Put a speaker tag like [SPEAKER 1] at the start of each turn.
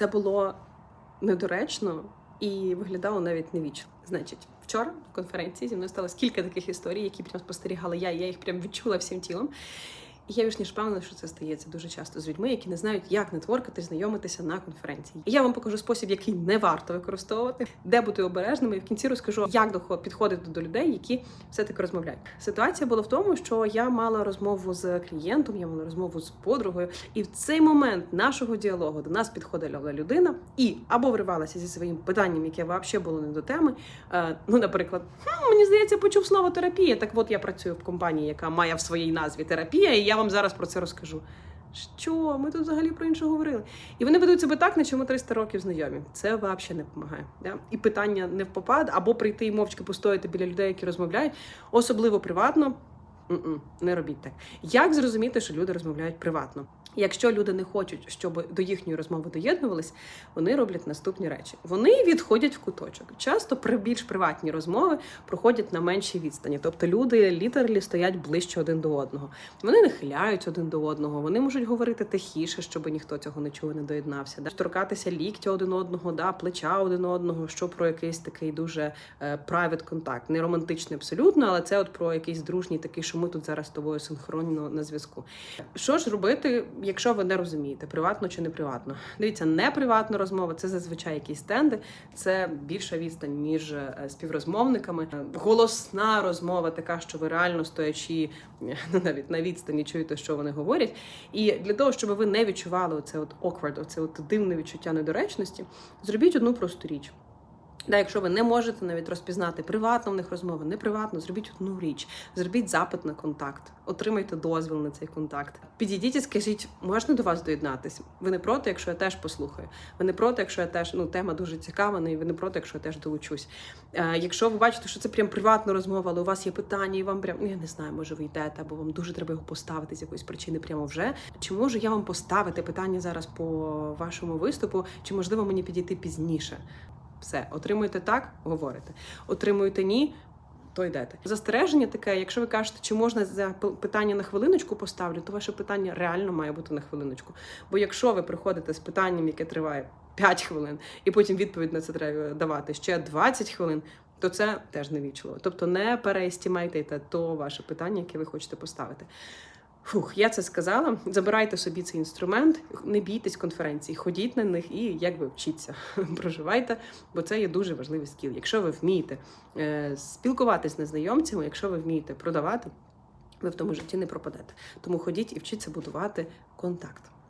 [SPEAKER 1] Це було недоречно і виглядало навіть невічно. Значить, вчора в конференції зі мною сталося кілька таких історій, які прям спостерігала я, я їх прям відчула всім тілом. Я більш ніж впевнена, що це стається дуже часто з людьми, які не знають, як нетворкати, знайомитися на конференції. І я вам покажу спосіб, який не варто використовувати, де бути обережними. І в кінці розкажу, як підходити до людей, які все таки розмовляють. Ситуація була в тому, що я мала розмову з клієнтом, я мала розмову з подругою, і в цей момент нашого діалогу до нас підходила людина і або вривалася зі своїм питанням, яке взагалі було не до теми. Е, Ну, наприклад, «Хм, мені здається, почув слово терапія. Так от я працюю в компанії, яка має в своїй назві терапія, і я вам зараз про це розкажу. Що ми тут взагалі про інше говорили? І вони ведуть себе так, на чому 300 років знайомі. Це взагалі не допомагає. Да? І питання не в попад, або прийти і мовчки постояти біля людей, які розмовляють, особливо приватно. Не робіть так. Як зрозуміти, що люди розмовляють приватно? Якщо люди не хочуть, щоб до їхньої розмови доєднувались, вони роблять наступні речі: вони відходять в куточок. Часто при більш приватні розмови проходять на меншій відстані. Тобто люди літерлі стоять ближче один до одного. Вони нахиляють один до одного, вони можуть говорити тихіше, щоб ніхто цього не чув, не доєднався. Да? Торкатися ліктя один одного, да, плеча один одного, що про якийсь такий дуже е, private контакт, не романтичний абсолютно, але це от про якийсь дружній такий, що ми тут зараз з тобою синхронно на зв'язку. Що ж робити, якщо ви не розумієте, приватно чи не приватно? Дивіться, не приватна розмова це зазвичай якісь стенди, це більша відстань між е, співрозмовниками. Голосна розмова, така, що ви реально стоячи ну, навіть на відстані чуєте, що вони говорять. І для того, щоб ви не відчували оце от awkward, оце от дивне відчуття недоречності, зробіть одну просту річ. Да, якщо ви не можете навіть розпізнати приватно в них розмови, не приватно, зробіть одну річ, зробіть запит на контакт, отримайте дозвіл на цей контакт. Підійдіть і скажіть, можна до вас доєднатися? Ви не проти, якщо я теж послухаю. Ви не проти, якщо я теж ну тема дуже цікава, ну, і ви не проти, якщо я теж долучусь. Е, якщо ви бачите, що це прям приватна розмова, але у вас є питання, і вам прям ну я не знаю, може ви йдете, або вам дуже треба його поставити з якоїсь причини прямо вже. Чи можу я вам поставити питання зараз по вашому виступу, чи можливо мені підійти пізніше? Все, отримуєте так, говорите. Отримуєте ні, то йдете. Застереження таке, якщо ви кажете, чи можна за питання на хвилиночку поставлю, то ваше питання реально має бути на хвилиночку. Бо якщо ви приходите з питанням, яке триває 5 хвилин, і потім відповідь на це треба давати ще 20 хвилин. То це теж невічливо. Тобто не переестімайтете то ваше питання, яке ви хочете поставити. Фух, я це сказала. Забирайте собі цей інструмент, не бійтесь конференцій, ходіть на них і якби вчіться, проживайте, бо це є дуже важливий скіл. Якщо ви вмієте е, спілкуватись з незнайомцями, якщо ви вмієте продавати, ви в тому житті не пропадете. Тому ходіть і вчіться будувати контакт.